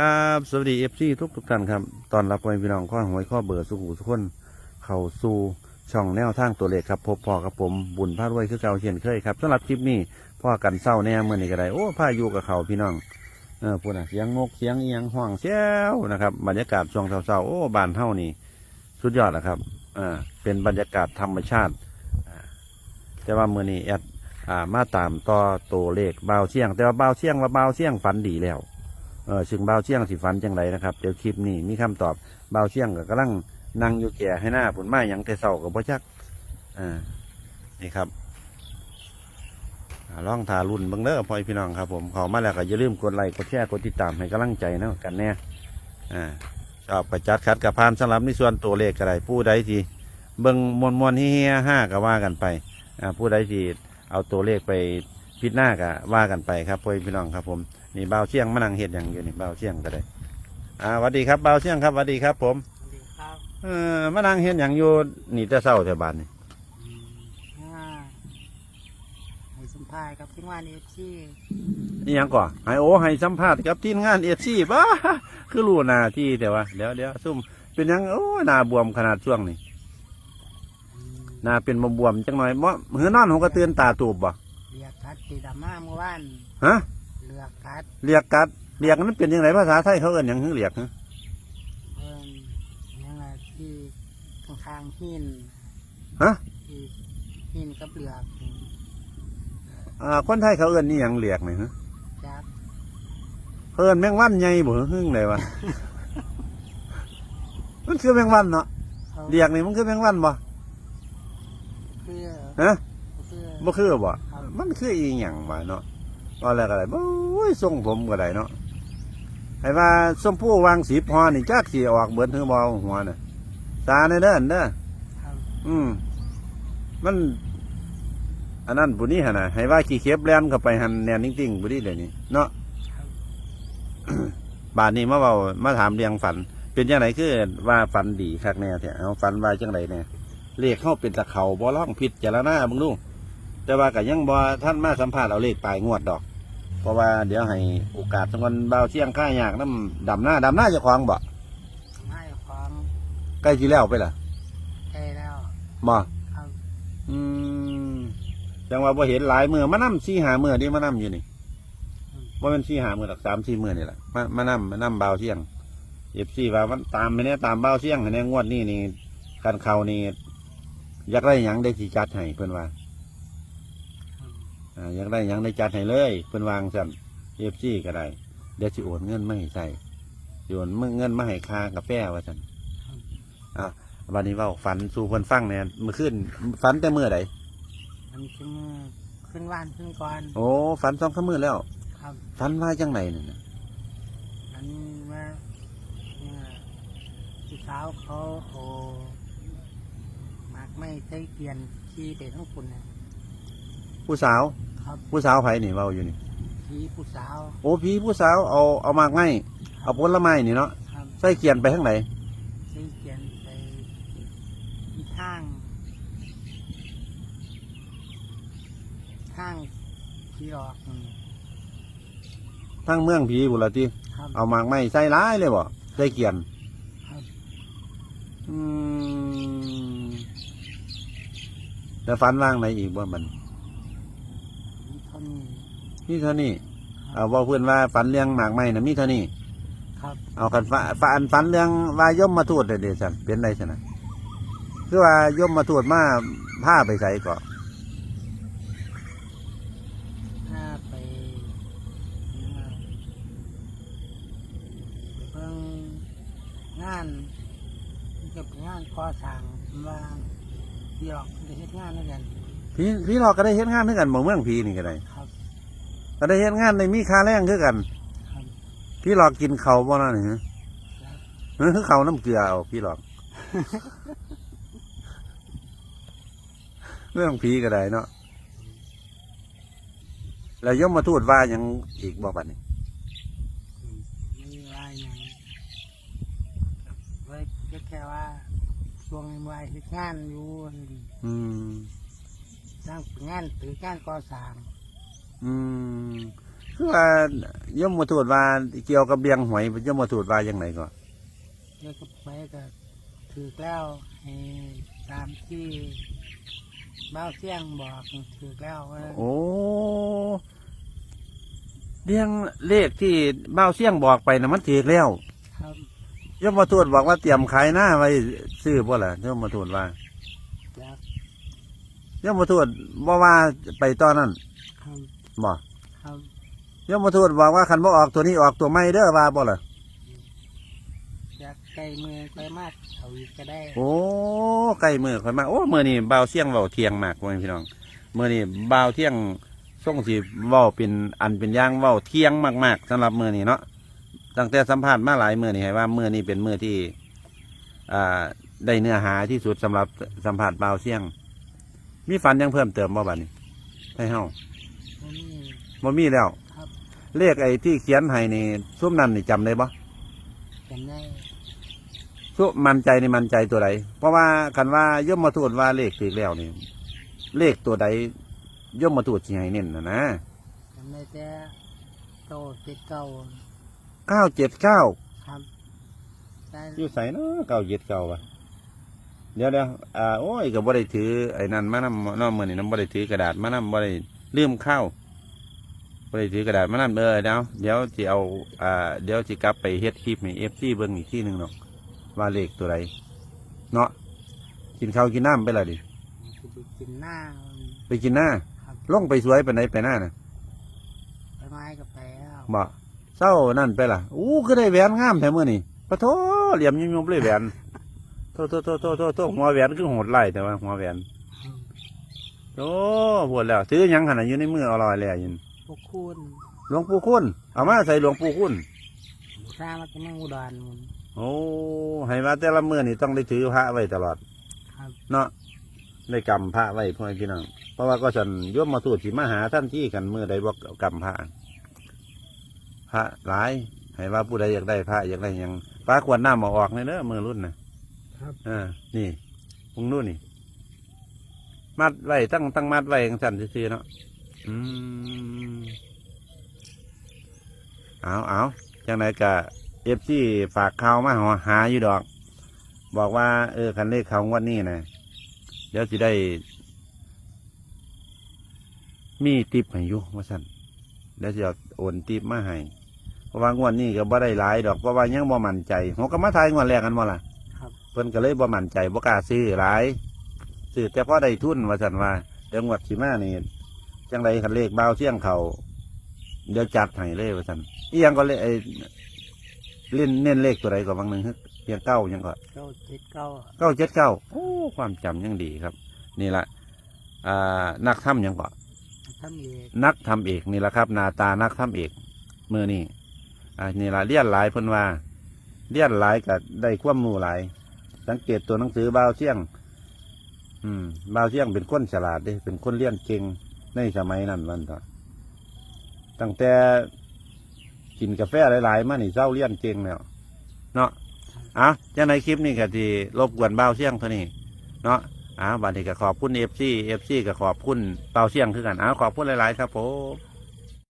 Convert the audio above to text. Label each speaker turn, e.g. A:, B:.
A: ครับสวัสดีเอฟซีทุกทุกๆท่านครับตอนรับไปพี่น้องข้อหวยข้อเบอร์สุขุสุขคนเขาสู่ช่องแนวทางตัวเลขครับพบพอกับผมบุญพาด้วยคือเก่าเช่นเคยครับสำหรับคลิปนี้พ่อกันเศร้าแน่เมื่อนี้ก็ได้โอ้พายุกับเขาพี่น้องเออพูดนะเสียงนกเสียงเอียงห้องเสียวนะครับบรรยากาศช่วงเศร้าๆโอ้บานเท่านี่สุดยอดนะครับอ่าเป็นบรรยากาศธรรมชาติแต่ว่าเมื่อนี้แอดอ่ามาตามต่อตัวเลขเบาเชียง แต่ว่าเบาเชียงว่าเบาเชียงฝันดีแล้ว เออซึ่งเบาเชียงสิฝันจังไรนะครับเดี๋ยวคลิปนี้มีคำตอบเบาเชียงก็กำลังนั่งอยู่แก่ให้หน้าผลไม้อย่างแต่เศร้ากับพ่จักอ่านี่ครับอ่องทารุ่นบังเด้อพ่อพี่น้องครับผมขามาแล้วก็อย่าลืมกดไลค์กดแชร์กดติดตามให้กำลังใจนะกันแน่อ่าชอบประจัดคัดกับพานสำหรับในส่วนตัวเลขก็ได้ผู้ใดที่เบิ่งมวลมวลเฮียห้าก็ว่ากันไปอ่าผู้ใดที่เอาตัวเลขไปพิจหน้าก็ว่ากันไปครับพ่อพี่น้องครับผม นี่เบาวเชียงมานั่งเห็ดอย่างอยู่นี่เบาวเชียงก็ได้อ่าสวัสดีครับเบาวเชียงครับสวัสดีครับ ผม
B: สวัสดีครับ
A: เออมานั่งเห็ดอย่างอยู่นี่แต่เศร้าแต่บานนี่
B: อืมอ่าให้สัมภาษณ์กับทีมงานเอฟซี
A: นี่ยังก่อนไอโอให้สัมภาษณ์กับทีมงานเอฟซีบ้าคือรู้หนาที่แต่ว่าเดี๋ยวเดี๋ยวซุ่มเป็นหยังโอ้ยหนาบวมขนาดช่วงนี้หนาเป็นบวมๆจังหน่อยเพราะเหือนอนผมก็เตือนตาตูบบ่
B: เรียกกัดตีดามาเมื่อวาน
A: ฮะ
B: เลือกกัด
A: เรียกกัดเรียกนั้นเป็นยังไงภาษาไทยเขาเอิ้นหยังคือเรียกฮะ
B: เพิ่นยังไงที่ข้างๆหิน
A: ฮะ
B: ที่หินกับเลือก
A: อ่าคนไทยเขาเอิ้นนี่หยังเรียกนี่ฮะ
B: จับ
A: เพิ่นแมงวันใหญ่บ่หึ่งเลยวะ มันคือแมงวันเนาะ
B: เขา
A: เรียกนี่มันคือแมงวันบ่
B: เพื่อ
A: ฮะ
B: เพื่อ
A: บ่คือบ่
B: ครับ
A: มันคืออีหยังวะเนาะว่าแล้วก็ได้โอ้ ยทรงผมก็ได้เนาะให้ว่าชมพู่วางสีพอนี่จักสิออกเบิดหือบ่หัวน่ะตาในเด้ออันเด้อ
B: ครับ
A: อืมมันอันนั้นบุนี้หั่นน่ะให้ว่าขี้เข็บแล่นเข้าไปหันแนนจริงๆบุนี้เดี๋ยวนี้เนาะ
B: ครับ
A: บาดนี้มาเว้ามาถามเรียงฝัน เป็นจังไดคือว่าฝันดีคักแน่แท้เอาฝันว่าจังไดแน่เลขเข้าเป็นตะเขาบ่ล่องผิดจารณาเบิ่งดูแต่ว่าก็ยังบ่ท่านมาสัมภาษณ์เอาเลขปลายงวดดอก เพราะว่าเดี๋ยวให้โอกาสสักวันเบาเที่ยงค่ายากน้ำดำหน้าดำหน้าเจะคลองบ่
B: ให้ของ
A: ใกล้สิแล้วไปล่ะ
B: ใกล้แล้ว
A: บ่
B: ครับ
A: อืมจังว่าบ่เห็นหลายมือมานํสี่หามือนี่มานํอยู่นี่บ่เป็นสี่หามือหรอกสามสี่มือนี่แหละมามานํมานํเบาเที่ยงเอฟซีว่ามันตามไปเนี่ยตามเบาเที่ยงในงวดนี้นี่การเข้านี่อยากได้หยังได้สิจัดให้เพิ่นว่า อ่าอยากได้หยังได้จัดให้เลยเพิ่นวางสั่นเอฟซีก็ได้เดี๋ยวสิโอนเงินมาให้ใส่สิโอนเงินมาให้ค่ากาแฟว่าสั่นอะวันนี้เว่าฝันสู่เพิ่นฟังเนี่ยเมื่อคืนฝันแต่เมื่อใด
B: มันขึ้นขึ้นว่านขึ้นก่อน
A: โอ้ฝันสองสามมื้อแล้ว
B: ครับ
A: ฝันว่าจังไหนนี่นะ
B: อันว่าเนี่ยพี่สาวเขาโอมากไม่ใช้เกียนขี้ไปทั้งคุณนะ
A: ผู้สาว
B: ครับ
A: ผู้สาวไผนี่เว้าอยู่นี่
B: ขี้ผู้สาว
A: โอ้พี่ผู้สาวเอาเอามากไม้เอาผลไม้นี่เนาะ
B: ครับ
A: ใส่เกียนไปทางไหน
B: ใช้เกียนไปอีกทางทางที่ออกนั่น
A: ทางเมืองผีบุนละติ
B: ครับ
A: เอามากไม้ใส่ร้ายเลยบ่ใส่เกียน
B: ครับ
A: อืมแล้วฝันว่างไหนอีกบ่มัน
B: มีเท่านี้
A: นี่เท่านี้เอาเว่าเพื่อนว่าฝันเรื่องหมากไม้น่ะมีเท่านี้
B: ครับ
A: เอากันฝันฝันฝันเรื่องวายมมาทูดเด็ดสันเป็นไรสันนะคือว่ายมมาทูดมาผ้าไปใส่ก่อน
B: ถ้าไปยังไงไปเบิ่งงานเก็บงานก่อสร้างว่าพี่ออกจะเฮ็ดงานด้วยกัน
A: พี่พี่เราก็ได้เฮ็ดงานด้วยกันบ่เมืองพี่นี่ก็ได้
B: ครับ
A: ก็ได้เฮ็ดงานในมีค่าแรงคือกัน
B: ครับ
A: พี่หลอกกินเขาวบ่นั่นนี่ฮะ
B: ครับ
A: เออคือเขาวน้ำเกลือเอาพี่หลอก เรื่องผีก็ได้เนาะแล้วยมมาทูดว่าหยังอีกบ่บัดนี้
B: ไม่ว่าอย่างไว้ก็แค่ว่าช่วงนี้วายเฮ็ดงานอยู่
A: อืม
B: สร้างงานตืองานก่อสร้าง
A: อืมคือว่ายมมาทูดว่าเกี่ยวกับเลี้ยงหวยยมมาทูดว่ายังไงก่อน
B: แล้วก็ไปก็ถือแล้วให้ตามที่บ้าวเสียงบอกถือแล้วว่า
A: โอ้เลี้ยงเลขที่เบ้าเสี่ยงบอกไปนะมันถือแล้ว
B: ครับ
A: ยมมาทูดบอกว่าเตรียมขายหน้าไว้ซื้อบ่ล่ะยมมาทูดว่า
B: จาก
A: ยมมาทูดบ่ว่าไปตอนนั้น
B: ครับ
A: บ่
B: ครับ
A: ยมมาทูดบอกว่าคันบ่ออกตัวนี้ออกตัวไม่เด้อว่าบ่ล่ะ
B: จากไกลมือไกลมากเอาอีกก็ได้
A: โอ้ใกล้มือค่อยมาโอ้มื้อนี้เบาเสี่ยงเว้าเที่ยงมากพ่อแม่พี่น้องมื้อนี้เบาเที่ยงส่งสิเว้าเป็นอันเป็นอย่างเว้าเที่ยงมากๆสำหรับมื้อนี้เนาะตั้งแต่สัมภาษณ์มาหลายมื้อนี่ให้ว่ามื้อนี้เป็นมื้อที่อ่าได้เนื้อหาที่สุดสำหรับสัมภาษณ์เบาเสี่ยง มีฝันหยังเพิ่มเติมบ่บัดนี้ให้เฮา
B: ผมนี่
A: บ่มีแล้ว
B: ครับ
A: เลขไอ้ที่เขียนให้นี่ซุมนั้นนี่จำได้บ่
B: จำได้
A: ซุมั่นใจนี่มั่นใจตัวใดเพราะว่าคันว่าย่อมมาทูดว่าเลขถูกแล้วนี่ เลขตัวใดย่อมมาทูดสิให้เน้นนะนะ
B: จำได้แต่โตเจ็ดเก้า
A: เก้าเจ็ดเก้า
B: ครับแต่
A: อยู่ใส่เนาะเก้าเจ็ดเก้าวะเดี๋ยวเดี๋ยวอ่าโอ้ยก็บ่ได้ถือไอ้นั่นมานำน้อมือนี่น้ำบ่ได้ถือกระดาษมานำบ่ได้ลืมข้าว บ่ได้ถือกระดาษมานำเออเดี๋ยวเดี๋ยวสิเอาอ่าเดี๋ยวสิกลับไปเฮ็ดคลิปให้ FC เบิ่งอีกทีหนึงเนาะว่าเลขตัวใดเนาะกินข้าวกินน้ำไปและดิ
B: คือไปกินหน้า
A: ไปกินหน้า
B: ครับ
A: ลงไปสวยไปไหนไปหน้าน่ะ
B: ไปไม้กับไปแล้ว
A: บ่เศร้านั่นไปล่ะอู้ก็ได้แหวนงามแท้มื้อนี่ปะโถเหลี่ยมยุ่มๆเลยแหวนโตโตโตโตโตโตหัวแหวนคือโหดไล่แต่ว่าหัวแหวน โอ้ปวดแล้วถือหยังขนาดอยู่ในมือเอาลอยแล้วยิน
B: พวกคุณ
A: หลวงปู่คุณเอามาใส่หลวงปู่คุณ
B: สร้างมาจากเมืองอุดรมัน
A: โอ้ให้มาแต่ละมือนี่ต้องได้ถือพระไว้ตลอด
B: ครับ
A: เนาะได้กำพระไว้พ่อแม่พี่น้องเพราะว่าก็ฉันโยมมาทูดสิมาหาท่านที่กันมือใดบอกกำพระพระหลายให้ว่าผู้ใดอยากได้พระอยากได้หยังปลาขวดน้ำมาออกในเน้อมือรุ่นนะครับอ่านี่พงนู่นนี่ มัดไว้ตั้งตั้งมัดไว้ยังสั่นซื่อๆเนาะ อืมเอาเอาจังไหนกะเอฟซีฝากข่าวมาหาหาอยู่ดอก บอกว่า เออคันเลขเขางวันนี้นะเดี๋ยวสิได้ มีติปให้อยู่ว่าสั่นเดี๋ยวจะโอนติปมาให้เพราะว่างวดนี้ก็บ่ได้หลายดอกเพราะว่ายังบ่มั่นใจหัวก็มาทายงวดแรกกันบ่ล่ะ
B: ครับ
A: เพิ่นก็เลยบ่มั่นใจบ่กล้าซื้อหลายซื้อแต่พอได้ทุนว่าซั่นว่าเดี๋ยวงวดสิมานี่ จังไดคันเลขบ่าวเสี่ยงเขาเดี๋ยวจัดให้เลยว่าซั่นอีหยังก็เลยไอ้เล่นเน้นเลขตัวใดก็บางหนึงฮึเพียงเก้ายังก็
B: เก้าเจ็ดเก้า
A: เก้าเจ็ดเก้าโอ้ความจำยังดีครับ นี่ละอ่านักทำยังก็
B: ทำเอก
A: นักทำเอกนี่แหละครับหนาตานักทำเอกมือนี่อ่านี่ละเลียนหลายเพิ่นว่าเลียนหลายกับได้ความรู้หลาย สังเกตตัวหนังสือบ่าวเสี่ยง อืมบ่าวเสี่ยงเป็นคนฉลาดเด้เป็นคนเลียนเก่ง ในสมัยนั้นวันต่อตั้งแต่กินกาแฟหลาย ๆ มานี่เจ้าเลียนเก่งแล้วเนาะอะจังในคลิปนี้ก็ที่รบกวนเบ่าเสี่ยงเท่านี้เนาะอะบันนี้ก็ขอบคุณเอฟซีเอฟซีก็ขอบคุณเป่าเสี่ยงคือกันอะขอบคุณหลาย ๆ ครับผม